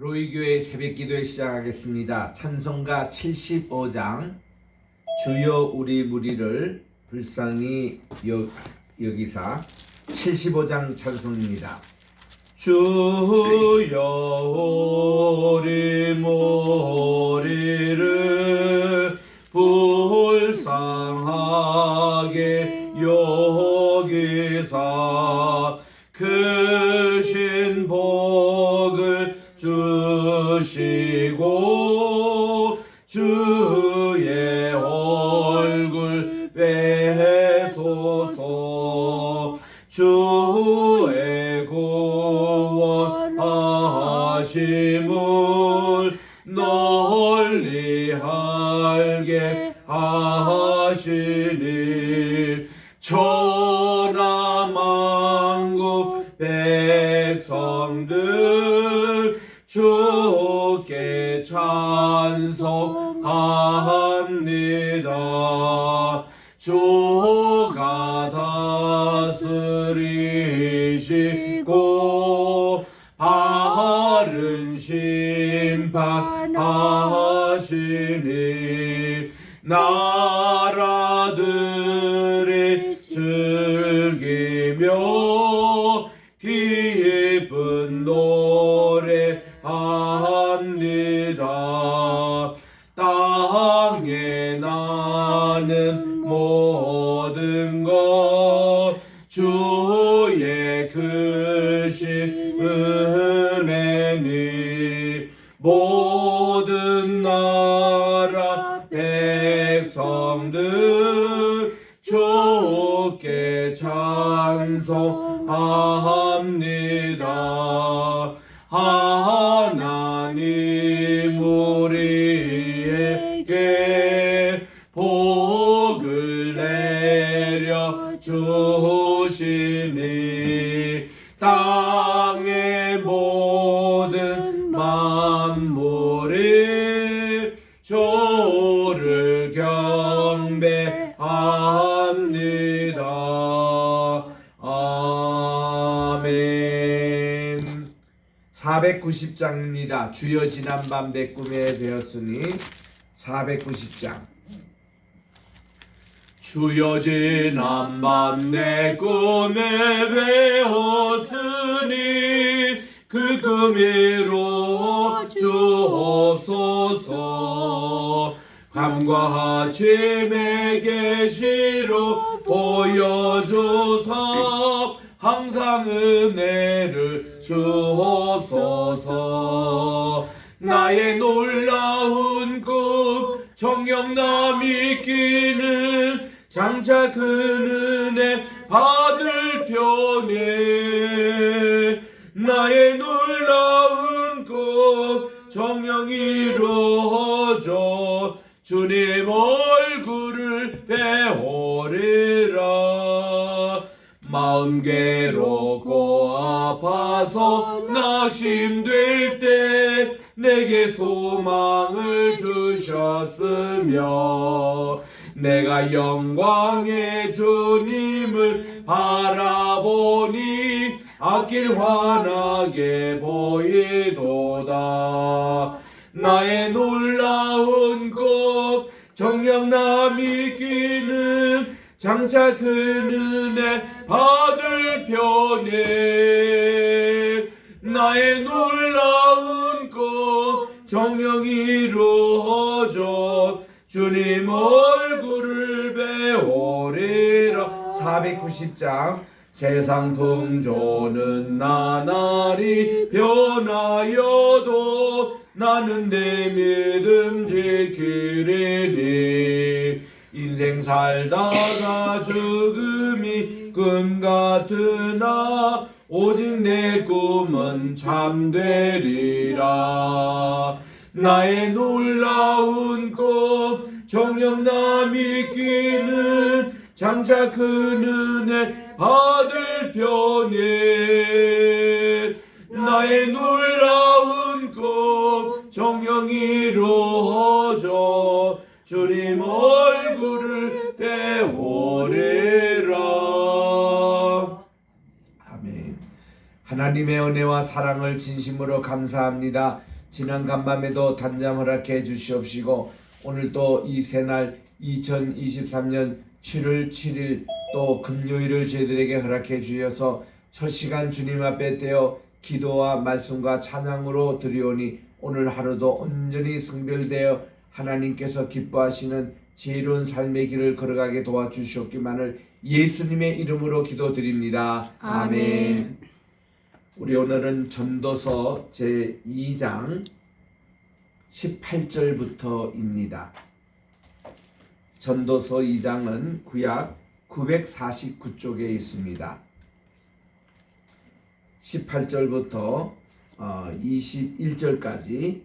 로이교회 새벽 기도에 시작하겠습니다. 찬송가 75장 주여 우리 무리를 불쌍히 여, 여기사 75장 찬송입니다. 주여 우리 무리를 불쌍하 주의 얼굴 빼소서. 주의 구원하심을 널리 알게 하시니 천하 만국 백성들 주께 찬송합니다. 주가 다스리시고 바른 심판하시니 나 은혜니 모 490장입니다. 주여 지난밤 내 꿈에 되었으니 490장. 주여 지난밤 내 꿈에 배웠으니 그 꿈이로 주옵소서 밤과 아침에 계시로 보여주사 항상 은혜를 주옵소서 나의 놀라운 꿈 정령남이 끼는 장차 그 은혜 받을 편에 나의 놀라운 꿈 정령 이루어져 주님 얼굴을 배우리라 마음 괴롭고 아파서 낙심될 때 내게 소망을 주셨으며 내가 영광의 주님을 바라보니 앞길 환하게 보이도다. 나의 놀라운 것 정령남이 끼는 장차 그 은혜 받을 편에 나의 놀라운 것 정령 이루어져 주님 얼굴을 배우리라. 490장. 세상 풍조는 나날이 변하여도 나는 내 믿음 지키리니. 인생 살다가 죽음이 꿈 같으나 오직 내 꿈은 참되리라. 나의 놀라운 꿈 정령남이 끼는 장차 그 은혜 받을 편에. 나의 놀라운 꿈 정령 이루어져 주님 얼굴을 배우 하나님의 은혜와 사랑을 진심으로 감사합니다. 지난 간밤에도 단잠 허락해 주시옵시고 오늘 또이 새날 2023년 7월 7일 또 금요일을 저희들에게 허락해 주셔서 첫 시간 주님 앞에 떼어 기도와 말씀과 찬양으로 드리오니 오늘 하루도 온전히 성별되어 하나님께서 기뻐하시는 지혜로운 삶의 길을 걸어가게 도와주시옵기만을 예수님의 이름으로 기도드립니다. 아멘. 우리 오늘은 전도서 제 2장 18절부터입니다. 전도서 2장은 구약 949쪽에 있습니다. 18절부터 어, 21절까지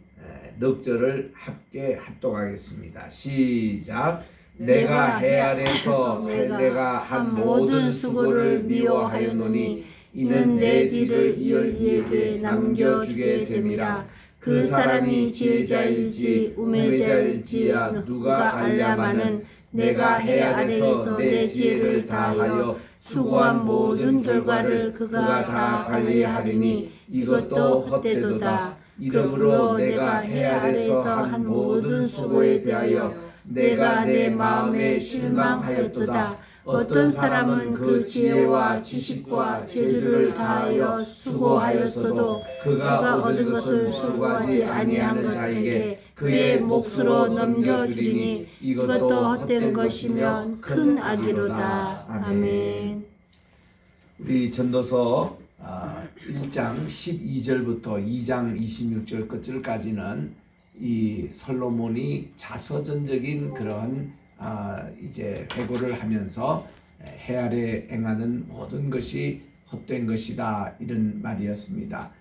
넉 절을 함께 합독하겠습니다. 시작. 내가 해 아래서 내가 한 모든 수고를 미워하였노니 이는 내 뒤를 이을 이에게 남겨주게 됨이라. 그 사람이 지혜자일지 우매자일지야 누가 알랴마는 내가 해 아래서 내 지혜를 다하여 수고한 모든 결과를 그가 다 관리하리니 이것도 헛되도다. 이러므로 내가 해 아래서 한 모든 수고에 대하여 내가 내 마음에 실망하였도다. 어떤 사람은 그 지혜와 지식과 재주를 다하여 수고하였어도 그가 얻은 것을 수고하지 아니하는 자에게 그의 몫으로 넘겨주리니 이것도 헛된 것이면 큰 악이로다. 아멘. 우리 전도서 아, 1장 12절부터 2장 26절 끝절까지는 이 솔로몬이 자서전적인 그런 아, 이제 회고를 하면서 해 아래 행하는 모든 것이 헛된 것이다 이런 말이었습니다.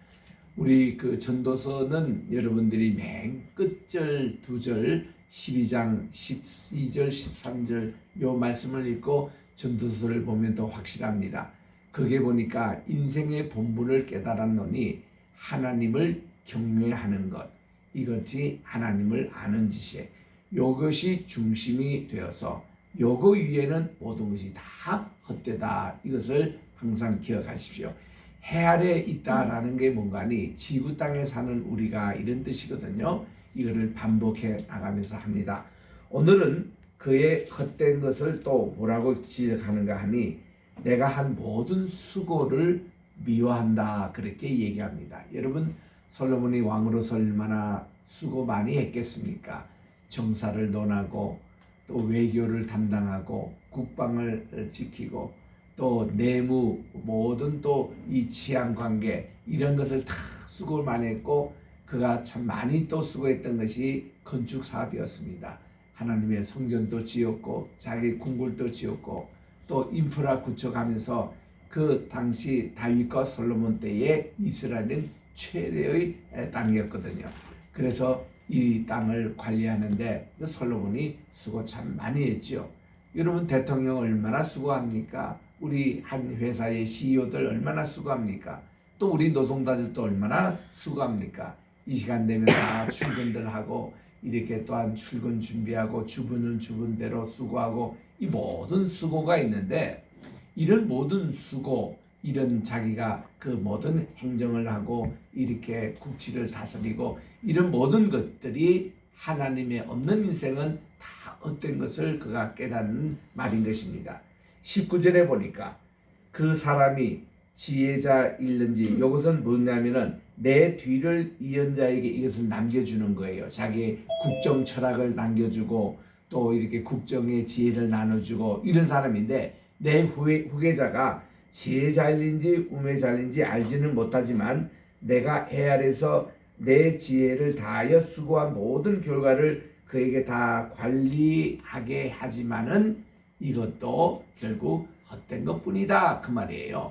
우리 그 전도서는 여러분들이 맨 끝절 두절 12장 12절 13절 요 말씀을 읽고 전도서를 보면 더 확실합니다. 그게 보니까 인생의 본분을 깨달았노니 하나님을 경외하는 것 이것이 하나님을 아는 짓이에요. 요것이 중심이 되어서 요거 위에는 모든 것이 다 헛되다. 이것을 항상 기억하십시오. 해 아래 있다라는 게 뭔가니 지구 땅에 사는 우리가 이런 뜻이거든요. 이거를 반복해 나가면서 합니다. 오늘은 그의 헛된 것을 또 뭐라고 지적하는가 하니 내가 한 모든 수고를 미워한다 그렇게 얘기합니다. 여러분 솔로몬이 왕으로서 얼마나 수고 많이 했겠습니까? 정사를 논하고 또 외교를 담당하고 국방을 지키고 또 내무 모든 또 이 치안 관계 이런 것을 다 수고를 많이 했고 그가 참 많이 또 수고했던 것이 건축 사업이었습니다. 하나님의 성전도 지었고 자기 궁궐도 지었고 또 인프라 구축하면서 그 당시 다윗과 솔로몬 때에 이스라엘은 최대의 땅이었거든요. 그래서 이 땅을 관리하는데 그 솔로몬이 수고 참 많이 했죠. 여러분 대통령 얼마나 수고합니까? 우리 한 회사의 CEO들 얼마나 수고합니까? 또 우리 노동자들도 얼마나 수고합니까? 이 시간 되면 다 출근들 하고 이렇게 또한 출근 준비하고 주부는 주분대로 수고하고 이 모든 수고가 있는데 이런 모든 수고 이런 자기가 그 모든 행정을 하고 이렇게 국치를 다스리고 이런 모든 것들이 하나님의 없는 인생은 다 어떤 것을 그가 깨닫는 말인 것입니다. 19절에 보니까 그 사람이 지혜자 일는지 이것은 뭐냐면은 내 뒤를 이은 자에게 이것을 남겨주는 거예요. 자기 국정 철학을 남겨주고 또 이렇게 국정의 지혜를 나눠주고 이런 사람인데 내 후회, 후계자가 지혜자일인지 우매자일인지 알지는 못하지만 내가 해 아래서 내 지혜를 다하여 수고한 모든 결과를 그에게 다 관리하게 하지만은 이것도 결국 헛된 것뿐이다 그 말이에요.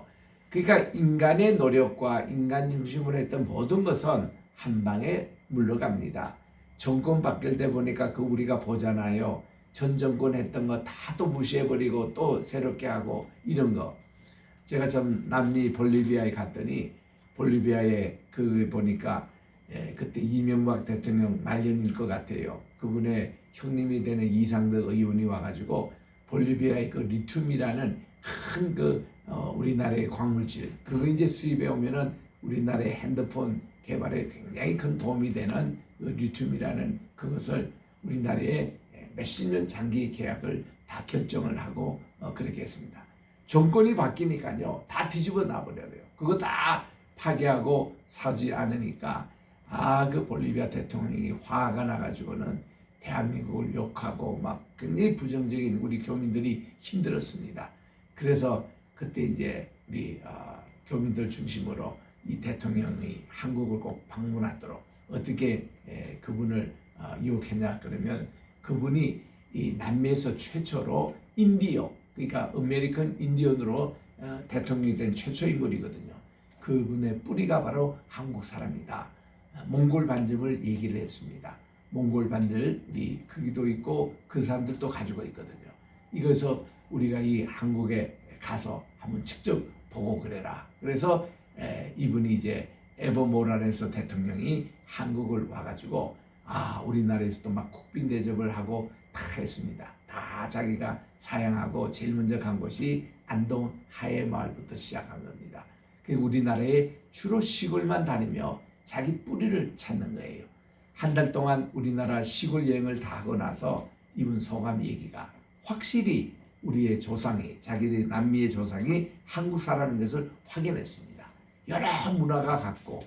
그러니까 인간의 노력과 인간 중심으로 했던 모든 것은 한 방에 물러갑니다. 정권 바뀔 때 보니까 그 우리가 보잖아요. 전 정권 했던 거 다 또 무시해버리고 또 새롭게 하고 이런 거. 제가 좀 남미 볼리비아에 갔더니 볼리비아에 그 보니까 예, 그때 이명박 대통령 말년일 것 같아요. 그분의 형님이 되는 이상덕 의원이 와가지고 볼리비아의 그 리튬이라는 큰그 어, 우리나라의 광물질 그거 이제 수입해 오면은 우리나라의 핸드폰 개발에 굉장히 큰 도움이 되는 그 리튬이라는 그것을 우리나라에 몇십 년 장기 계약을 다 결정을 하고 어, 그렇게 했습니다. 정권이 바뀌니까요 다 뒤집어 놔버려요. 그거 다 파괴하고 사지 않으니까 아 그 볼리비아 대통령이 화가 나가지고는 대한민국을 욕하고 막 굉장히 부정적인 우리 교민들이 힘들었습니다. 그래서 그때 이제 우리 어, 교민들 중심으로 이 대통령이 한국을 꼭 방문하도록 어떻게 에, 그분을 어, 유혹했냐 그러면 그분이 이 남미에서 최초로 인디오 그러니까 아메리칸 인디언으로 어, 대통령이 된 최초 인물이거든요. 그분의 뿌리가 바로 한국 사람이다. 어, 몽골 반점을 얘기를 했습니다. 몽골 반들이 크기도 있고 그 사람들도 가지고 있거든요. 이거서 우리가 이 한국에 가서 한번 직접 보고 그래라. 그래서 에, 이분이 이제 에버 모랄레스 대통령이 한국을 와가지고 아 우리나라에서도 막 국빈 대접을 하고 다 했습니다. 다 자기가 사양하고 제일 먼저 간 곳이 안동 하회마을부터 시작한 겁니다. 그 우리나라에 주로 시골만 다니며 자기 뿌리를 찾는 거예요. 한 달 동안 우리나라 시골 여행을 다 하고 나서 이분 소감 얘기가 확실히 우리의 조상이 자기들 남미의 조상이 한국 사람인 것을 확인했습니다. 여러 문화가 같고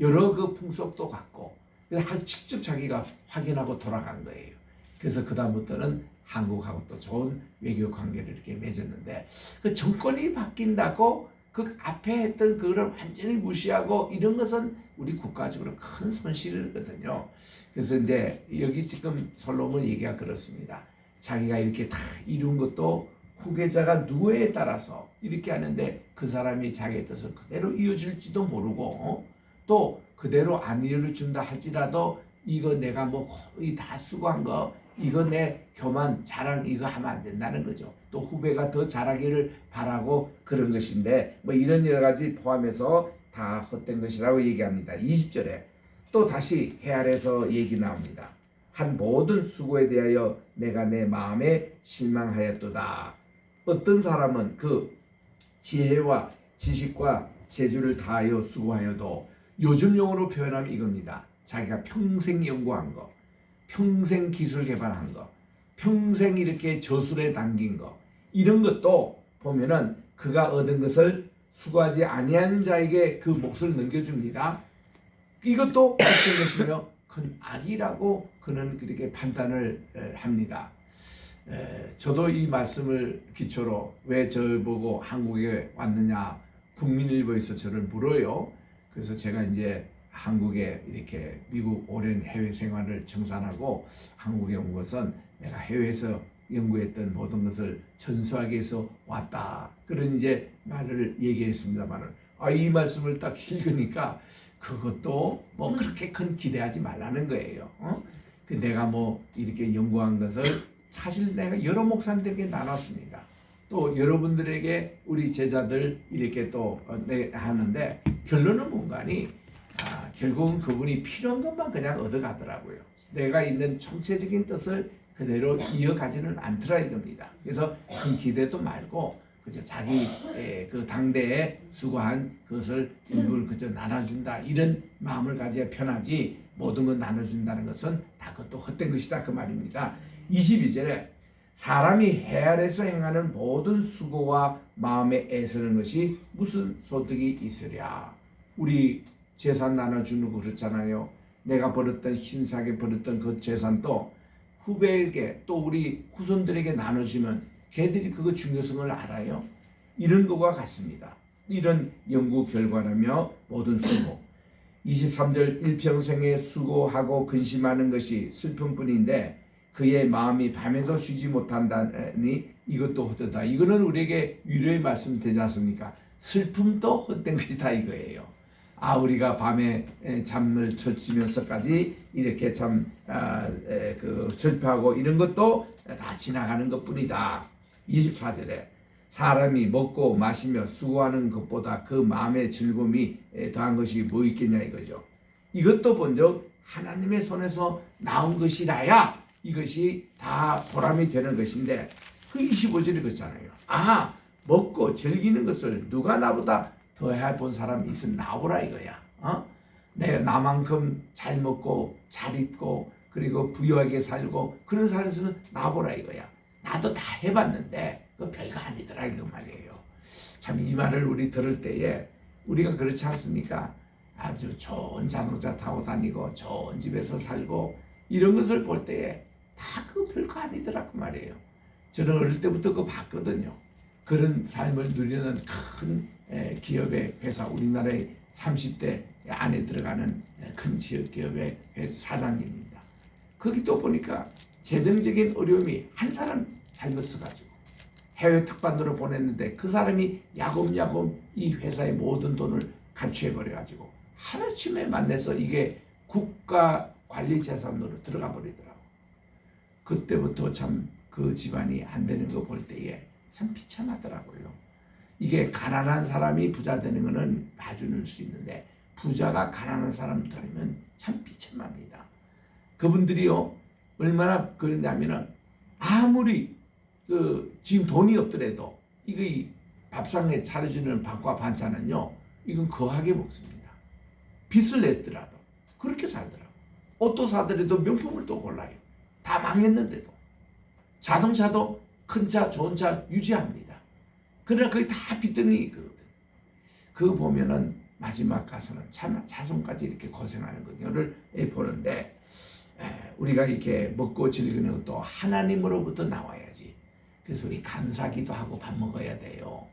여러 그 풍속도 같고 그래서 한- 직접 자기가 확인하고 돌아간 거예요. 그래서 그 다음부터는 한국하고 또 좋은 외교 관계를 이렇게 맺었는데 그 정권이 바뀐다고 그 앞에 했던 그거를 완전히 무시하고 이런 것은 우리 국가적으로 큰 손실이거든요. 그래서 이제 여기 지금 솔로몬 얘기가 그렇습니다. 자기가 이렇게 다 이룬 것도 후계자가 누구에 따라서 이렇게 하는데 그 사람이 자기의 뜻을 그대로 이어질지도 모르고 어? 또 그대로 안 이어준다 할지라도 이거 내가 뭐 거의 다 수고한 거 이거 내 교만 자랑 이거 하면 안 된다는 거죠. 또 후배가 더 잘하기를 바라고 그런 것인데 뭐 이런 여러 가지 포함해서 다 헛된 것이라고 얘기합니다. 20절에 또 다시 해 아래서 얘기 나옵니다. 한 모든 수고에 대하여 내가 내 마음에 실망하였도다. 어떤 사람은 그 지혜와 지식과 재주를 다하여 수고하여도 요즘 용어로 표현하면 이겁니다. 자기가 평생 연구한 거, 평생 기술 개발한 거, 평생 이렇게 저술에 담긴 거, 이런 것도 보면은 그가 얻은 것을 수고하지 아니하는 자에게 그 몫을 넘겨줍니다. 이것도 어떤 것이며 큰 악이라고 그는 그렇게 판단을 에, 합니다. 에, 저도 이 말씀을 기초로 왜 저보고 한국에 왔느냐 국민일보에서 저를 물어요. 그래서 제가 이제 한국에 이렇게 미국 오랜 해외 생활을 정산하고 한국에 온 것은 내가 해외에서 연구했던 모든 것을 전수하기 위해서 왔다. 그런 이제 말을 얘기했습니다만은 아, 이 말씀을 딱 읽으니까 그것도 뭐 그렇게 큰 기대하지 말라는 거예요. 어? 그 내가 뭐 이렇게 연구한 것을 사실 내가 여러 목사님들에게 나눴습니다. 또 여러분들에게 우리 제자들 이렇게 또 어, 내 하는데 결론은 뭔가니 아, 결국은 그분이 필요한 것만 그냥 얻어가더라고요. 내가 있는 총체적인 뜻을 그대로 이어가지는 않더라 이겁니다. 그래서 큰 기대도 말고 그저 자기 에, 그 당대에 수고한 그것을 일부를 그저 나눠준다 이런 마음을 가져야 편하지 모든 걸 나눠준다는 것은 다 그것도 헛된 것이다 그 말입니다. 22절에 사람이 해 아래서 행하는 모든 수고와 마음에 애쓰는 것이 무슨 소득이 있으랴. 우리 재산 나눠주는 거 그렇잖아요. 내가 벌었던 신사게 벌었던 그 재산도 후배에게 또 우리 후손들에게 나눠주면 걔들이 그거 중요성을 알아요. 이런 것과 같습니다. 이런 연구 결과라며 모든 수고. 23절 일평생에 수고하고 근심하는 것이 슬픔뿐인데 그의 마음이 밤에도 쉬지 못한다니 이것도 헛되다. 이거는 우리에게 위로의 말씀 되지 않습니까? 슬픔도 헛된 것이다 이거예요. 아 우리가 밤에 에, 잠을 설치면서까지 이렇게 참그 아, 슬퍼하고 이런 것도 다 지나가는 것뿐이다. 24절에 사람이 먹고 마시며 수고하는 것보다 그 마음의 즐거움이 에, 더한 것이 뭐 있겠냐 이거죠. 이것도 먼저 하나님의 손에서 나온 것이라야 이것이 다 보람이 되는 것인데 그 25절이 그렇잖아요. 아 먹고 즐기는 것을 누가 나보다 더 해 본 사람이 있으면 나오라 이거야. 어? 내가 나만큼 잘 먹고 잘 입고 그리고 부유하게 살고 그런 사는 수는 나보라 이거야. 나도 다 해봤는데 그 별거 아니더라 이거 말이에요. 참 이 말을 우리 들을 때에 우리가 그렇지 않습니까? 아주 좋은 자동차 타고 다니고 좋은 집에서 살고 이런 것을 볼 때에 다 그거 별거 아니더라 그 말이에요. 저는 어릴 때부터 그거 봤거든요. 그런 삶을 누리는 큰 에, 기업의 회사 우리나라의 30대 안에 들어가는 큰 지역 기업의 회사 사장님입니다. 거기 또 보니까 재정적인 어려움이 한 사람 잘못 써가지고 해외 특반으로 보냈는데 그 사람이 야금야금 이 회사의 모든 돈을 갈취해 버려가지고 하루쯤에 만나서 이게 국가 관리 재산으로 들어가 버리더라고. 그때부터 참 그 집안이 안 되는 거 볼 때에 참 비참하더라고요. 이게 가난한 사람이 부자 되는 거는 봐주는 수 있는데 부자가 가난한 사람 되면 참 비참합니다. 그분들이요 얼마나 그러냐면은 아무리 그 지금 돈이 없더라도 이거 이 밥상에 차려주는 밥과 반찬은요 이건 거하게 먹습니다. 빚을 냈더라도 그렇게 살더라고. 옷도 사더라도 명품을 또 골라요. 다 망했는데도 자동차도 큰 차, 좋은 차 유지합니다. 그러나 거기 다 빚덩이거든. 그거 보면은 마지막 가서는 참 자손까지 이렇게 고생하는 거를 보는데 에, 우리가 이렇게 먹고 즐기는 것도 하나님으로부터 나와야지. 그래서 우리 감사기도 하고 밥 먹어야 돼요.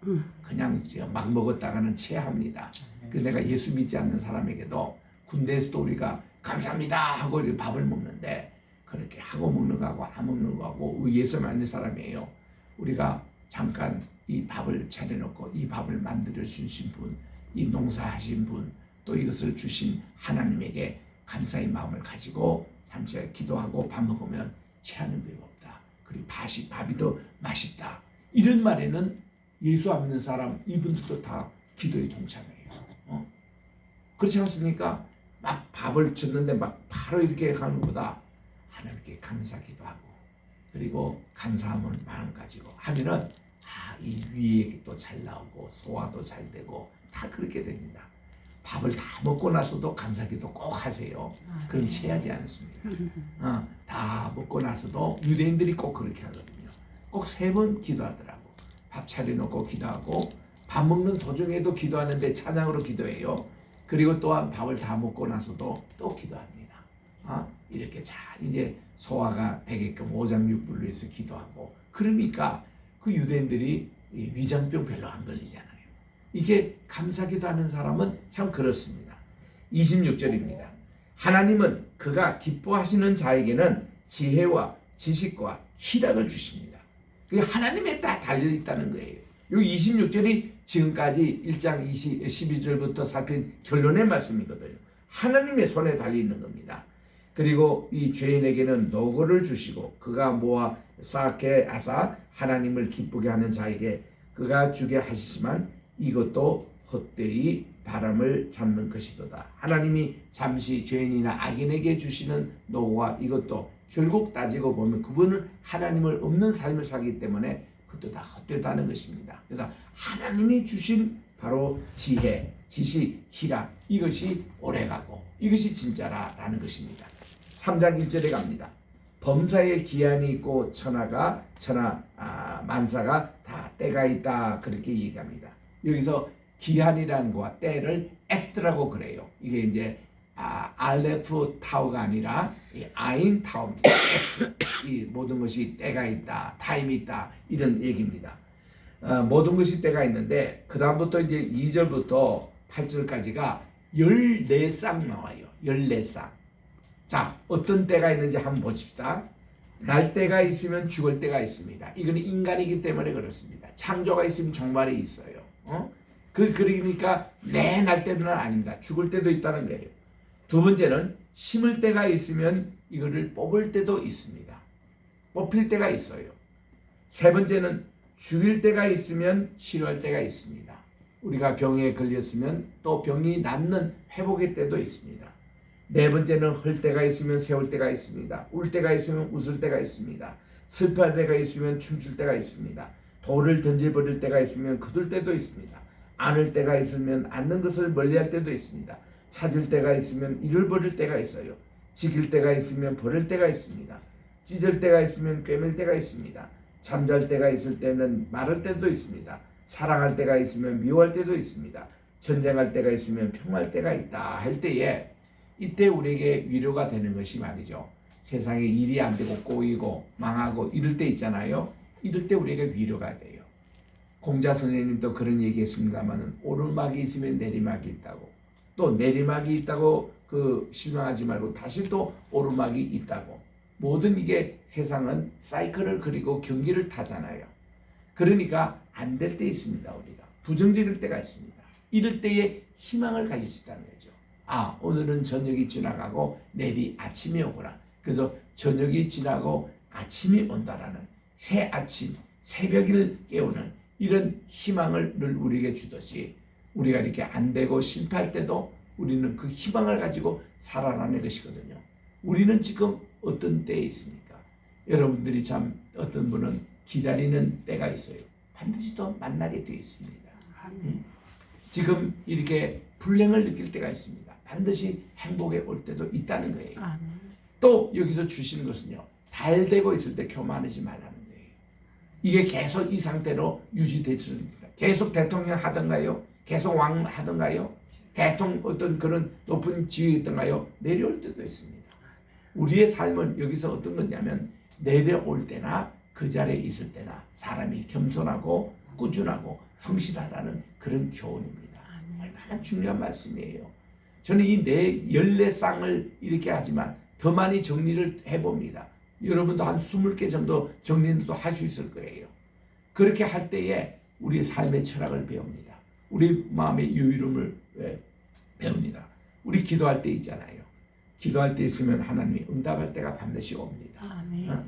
그냥 이제 막 먹었다가는 체합니다. 그 내가 예수 믿지 않는 사람에게도 군대에서도 우리가 감사합니다 하고 밥을 먹는데 그렇게 하고 먹는 거하고 안 먹는 거하고 예수 믿는 사람이에요. 우리가 잠깐 이 밥을 차려놓고 이 밥을 만들어 주신 분, 이 농사하신 분, 또 이것을 주신 하나님에게 감사의 마음을 가지고 잠시 기도하고 밥 먹으면 체하는 법 없다. 그리고 밥이 밥이 더 맛있다. 이런 말에는 예수 안 믿는 사람 이분들도 다 기도에 동참해요. 어? 그렇지 않습니까? 막 밥을 줬는데 막 바로 이렇게 하는 것보다 하나님께 감사기도 하고 그리고 감사함을 마음 가지고 하면은 아 이 위에 또잘 나오고 소화도 잘 되고 다 그렇게 됩니다. 밥을 다 먹고 나서도 감사기도 꼭 하세요. 그럼 체하지 않습니다. 어, 다 먹고 나서도 유대인들이 꼭 그렇게 하거든요. 꼭 세 번 기도하더라고. 밥 차려놓고 기도하고 밥 먹는 도중에도 기도하는데 찬양으로 기도해요. 그리고 또한 밥을 다 먹고 나서도 또 기도합니다. 어? 이렇게 잘 이제 소화가 되게끔 오장육부를 위해서 기도하고 그러니까 그 유대인들이 이 위장병 별로 안 걸리잖아요. 이게 감사기도 하는 사람은 참 그렇습니다. 26절입니다. 하나님은 그가 기뻐하시는 자에게는 지혜와 지식과 희락을 주십니다. 그게 하나님에 다 달려 있다는 거예요. 요 26절이 지금까지 1장 20, 12절부터 살핀 결론의 말씀이거든요. 하나님의 손에 달려 있는 겁니다. 그리고 이 죄인에게는 노고를 주시고 그가 모아 쌓게 하사 하나님을 기쁘게 하는 자에게 그가 주게 하시지만 이것도 헛되이 바람을 잡는 것이도다. 하나님이 잠시 죄인이나 악인에게 주시는 노고와 이것도 결국 따지고 보면 그분은 하나님을 없는 삶을 살기 때문에 그것도 다 헛되다는 것입니다. 그래서 하나님이 주신 바로 지혜, 지식, 희락 이것이 오래가고 이것이 진짜라라는 것입니다. 3장 1절에 갑니다. 범사에 기한이 있고 천하가 천하 아, 만사가 다 때가 있다 그렇게 얘기합니다. 여기서 기한이라는 거와 때를 액트라고 그래요. 이게 이제 아, 알레프 타우가 아니라 이 아인 타우입니다. 액트. 이 모든 것이 때가 있다, 타임이 있다 이런 얘기입니다. 어, 모든 것이 때가 있는데 그 다음부터 이제 2절부터 8절까지가 14쌍 나와요. 14쌍. 자, 어떤 때가 있는지 한번 보십시다. 날 때가 있으면 죽을 때가 있습니다. 이거는 인간이기 때문에 그렇습니다. 창조가 있으면 종말이 있어요. 어? 그 그러니까 내 날 때는 아닙니다. 죽을 때도 있다는 거예요. 두 번째는 심을 때가 있으면 이거를 뽑을 때도 있습니다. 뽑힐 때가 있어요. 세 번째는 죽일 때가 있으면 치료할 때가 있습니다. 우리가 병에 걸렸으면 또 병이 낫는 회복의 때도 있습니다. 네 번째는 흘 때가 있으면 세울 때가 있습니다. 울 때가 있으면 웃을 때가 있습니다. 슬퍼할 때가 있으면 춤출 때가 있습니다. 돌을 던져버릴 때가 있으면 거둘 때도 있습니다. 안을 때가 있으면 앉는 것을 멀리할 때도 있습니다. 찾을 때가 있으면 잃어버릴 때가 있어요. 지킬 때가 있으면 버릴 때가 있습니다. 찢을 때가 있으면 꿰맬 때가 있습니다. 잠잘 때가 있을 때는 말할 때도 있습니다. 사랑할 때가 있으면 미워할 때도 있습니다. 전쟁할 때가 있으면 평화할 때가 있다 할 때에 이때 우리에게 위로가 되는 것이 말이죠. 세상에 일이 안 되고 꼬이고 망하고 이럴 때 있잖아요. 이럴 때 우리에게 위로가 돼요. 공자 선생님도 그런 얘기 했습니다만은 오르막이 있으면 내리막이 있다고 또 내리막이 있다고 그 실망하지 말고 다시 또 오르막이 있다고 모든 이게 세상은 사이클을 그리고 경기를 타잖아요. 그러니까 안 될 때 있습니다 우리가 부정적일 때가 있습니다. 이럴 때에 희망을 가질 수 있다는 거죠. 아 오늘은 저녁이 지나가고 내일이 아침이 오구나. 그래서 저녁이 지나고 아침이 온다라는 새 아침 새벽을 깨우는 이런 희망을 늘 우리에게 주듯이 우리가 이렇게 안 되고 실패할 때도 우리는 그 희망을 가지고 살아나는 것이거든요. 우리는 지금 어떤 때에 있습니까? 여러분들이 참 어떤 분은 기다리는 때가 있어요. 반드시 또 만나게 되어 있습니다. 음. 지금 이렇게 불행을 느낄 때가 있습니다. 반드시 행복에 올 때도 있다는 거예요. 아멘. 또 여기서 주시는 것은요. 잘 되고 있을 때 교만하지 말라는 거예요. 이게 계속 이 상태로 유지됐습니까? 계속 대통령 하던가요? 계속 왕 하던가요? 대통령 어떤 그런 높은 지위에 있던가요? 내려올 때도 있습니다. 우리의 삶은 여기서 어떤 거냐면 내려올 때나 그 자리에 있을 때나 사람이 겸손하고 꾸준하고 성실하다는 그런 교훈입니다. 얼마나 중요한 말씀이에요. 저는 이 네 열네 쌍을 이렇게 하지만 더 많이 정리를 해봅니다. 여러분도 한 20개 정도 정리도 할 수 있을 거예요. 그렇게 할 때에 우리의 삶의 철학을 배웁니다. 우리 마음의 유의름을 예, 배웁니다. 우리 기도할 때 있잖아요. 기도할 때 있으면 하나님이 응답할 때가 반드시 옵니다. 아멘. 어?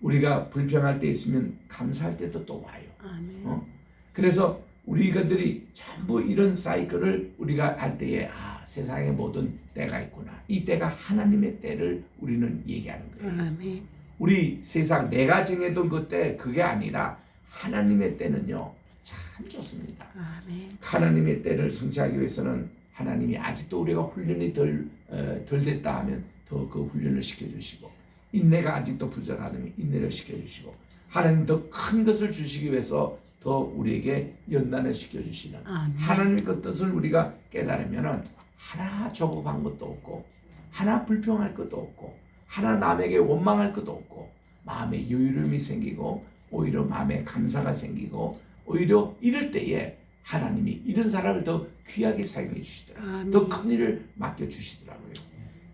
우리가 불평할 때 있으면 감사할 때도 또 와요. 아멘. 어? 그래서 우리들이 전부 이런 사이클을 우리가 할 때에 아 세상에 모든 때가 있구나. 이 때가 하나님의 때를 우리는 얘기하는 거예요. 아멘. 우리 세상 내가 정해둔 그때 그게 아니라 하나님의 때는요 참 좋습니다. 아멘. 하나님의 때를 성취하기 위해서는 하나님이 아직도 우리가 훈련이 덜, 어, 덜 됐다 하면 더 그 훈련을 시켜주시고 인내가 아직도 부족하다면 인내를 시켜주시고 하나님 더 큰 것을 주시기 위해서 더 우리에게 연단을 시켜주시는. 하나님의 그 뜻을 우리가 깨달으면은 하나 조급한 것도 없고 하나 불평할 것도 없고 하나 남에게 원망할 것도 없고 마음에 여유로움이 생기고 오히려 마음에 감사가 생기고 오히려 이럴 때에 하나님이 이런 사람을 더 귀하게 사용해 주시더라고요. 아멘. 더큰 일을 맡겨 주시더라고요.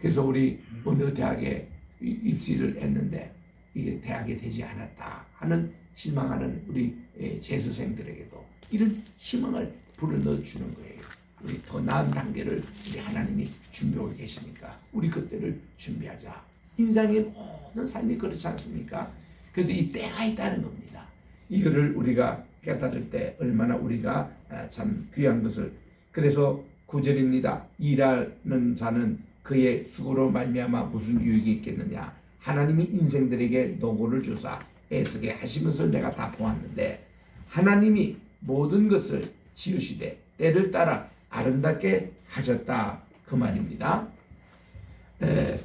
그래서 우리 어느 대학에 이- 입시를 했는데 이게 대학에 되지 않았다 하는 실망하는 우리 예, 재수생들에게도 이런 희망을 불어넣어 주는 거예요. 우리 더 나은 단계를 우리 하나님이 준비하고 계시니까 우리 그때를 준비하자. 인생의 모든 삶이 그렇지 않습니까? 그래서 이 때가 있다는 겁니다. 이거를 우리가 깨달을 때 얼마나 우리가 아, 참 귀한 것을 그래서 구절입니다. 일하는 자는 그의 수고로 말미암아 무슨 유익이 있겠느냐? 하나님이 인생들에게 노고를 주사 애쓰게 것을 내가 다 보았는데 하나님이 모든 것을 지으시되 때를 따라 아름답게 하셨다 그 말입니다. 에,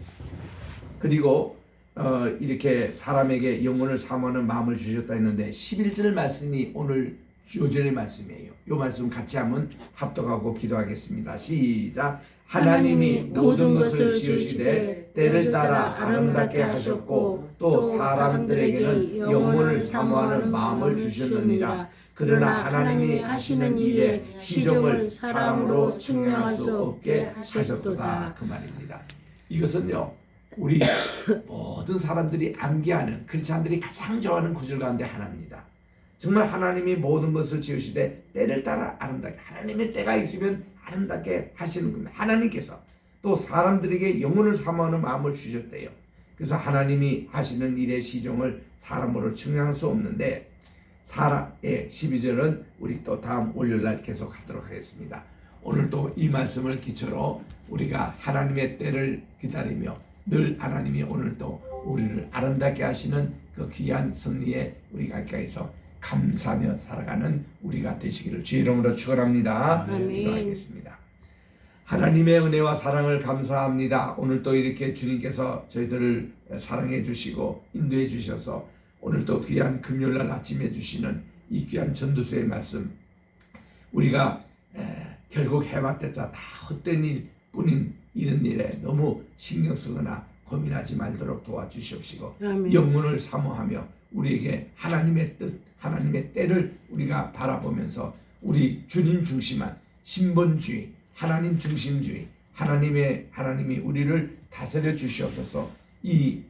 그리고 어, 이렇게 사람에게 영혼을 사모하는 마음을 주셨다 했는데 11절 말씀이 오늘 요절의 말씀이에요. 요 말씀 같이 한번 합독하고 기도하겠습니다. 시작. 하나님이 모든 것을 지으시되 때를 따라 아름답게 하셨고 또 사람들에게는 영혼을 사모하는 마음을 주셨느니라. 그러나 하나님이 하시는 일에 시종을 사람으로 측량할 수 없게 하셨도다 그 말입니다. 이것은요 우리 모든 사람들이 암기하는 크리스찬들이 가장 좋아하는 구절 가운데 하나입니다. 정말 하나님이 모든 것을 지으시되 때를 따라 아름답게 하나님의 때가 있으면 아름답게 하시는 겁니다. 하나님께서 또 사람들에게 영혼을 사모하는 마음을 주셨대요. 그래서 하나님이 하시는 일의 시종을 사람으로 측량할 수 없는데 사람의 12절은 우리 또 다음 월요일날 계속 하도록 하겠습니다. 오늘도 이 말씀을 기초로 우리가 하나님의 때를 기다리며 늘 하나님이 오늘도 우리를 아름답게 하시는 그 귀한 섭리에 우리 가까이서 감사하며 살아가는 우리가 되시기를 주의 이름으로 축원합니다. 기도하겠습니다. 하나님의 은혜와 사랑을 감사합니다. 오늘 또 이렇게 주님께서 저희들을 사랑해 주시고 인도해 주셔서 오늘 또 귀한 금요일 날 아침에 주시는 이 귀한 전도서의 말씀 우리가 에, 결국 해봤댔자 다 헛된 일 뿐인 이런 일에 너무 신경 쓰거나 고민하지 말도록 도와주시옵시고 아멘. 영혼을 사모하며 우리에게 하나님의 뜻, 하나님의 때를 우리가 바라보면서 우리 주님 중심한 신본주의, 하나님 중심주의, 하나님의 하나님이 우리를 다스려 주시옵소서. 이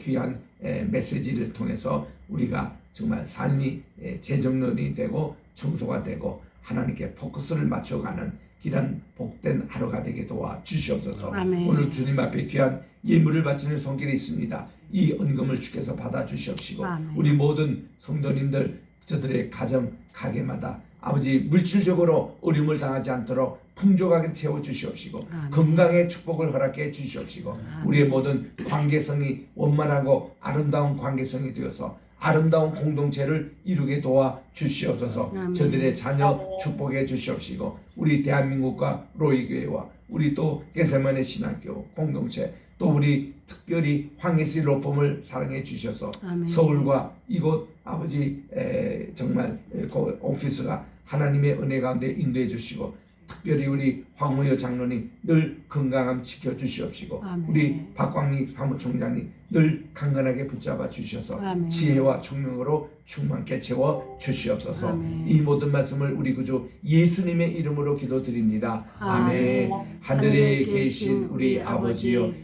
귀한 에, 메시지를 통해서 우리가 정말 삶이 에, 재정론이 되고 청소가 되고 하나님께 포커스를 맞춰가는 귀한 복된 하루가 되게 도와 주시옵소서. 아멘. 오늘 주님 앞에 귀한 예물을 바치는 손길이 있습니다. 이恩금을 주께서 받아 주시옵시고 아멘. 우리 모든 성도님들 저들의 가정 가게마다 아버지 물질적으로 어려움을 당하지 않도록 풍족하게 채워 주시옵시고 아멘. 건강의 축복을 허락해 주시옵시고 우리의 모든 관계성이 원만하고 아름다운 관계성이 되어서 아름다운 공동체를 이루게 도와 주시옵소서. 아멘. 저들의 자녀 축복해 주시옵시고 우리 대한민국과 로이교회와 우리 또 게세만의 신학교 공동체 또 우리 특별히 황예시 로펌을 사랑해 주셔서 아멘. 서울과 이곳 아버지 에, 정말 에, 그 오피스가 하나님의 은혜 가운데 인도해 주시고 특별히 우리 황우여 장로님 늘 건강함 지켜 주시옵시고 아멘. 우리 박광리 사무총장님 늘 강건하게 붙잡아 주셔서 아멘. 지혜와 총명으로 충만케 채워 주시옵소서 아멘. 이 모든 말씀을 우리 구주 예수님의 이름으로 기도드립니다 아멘 아멘. 하늘에 계신 우리 아버지여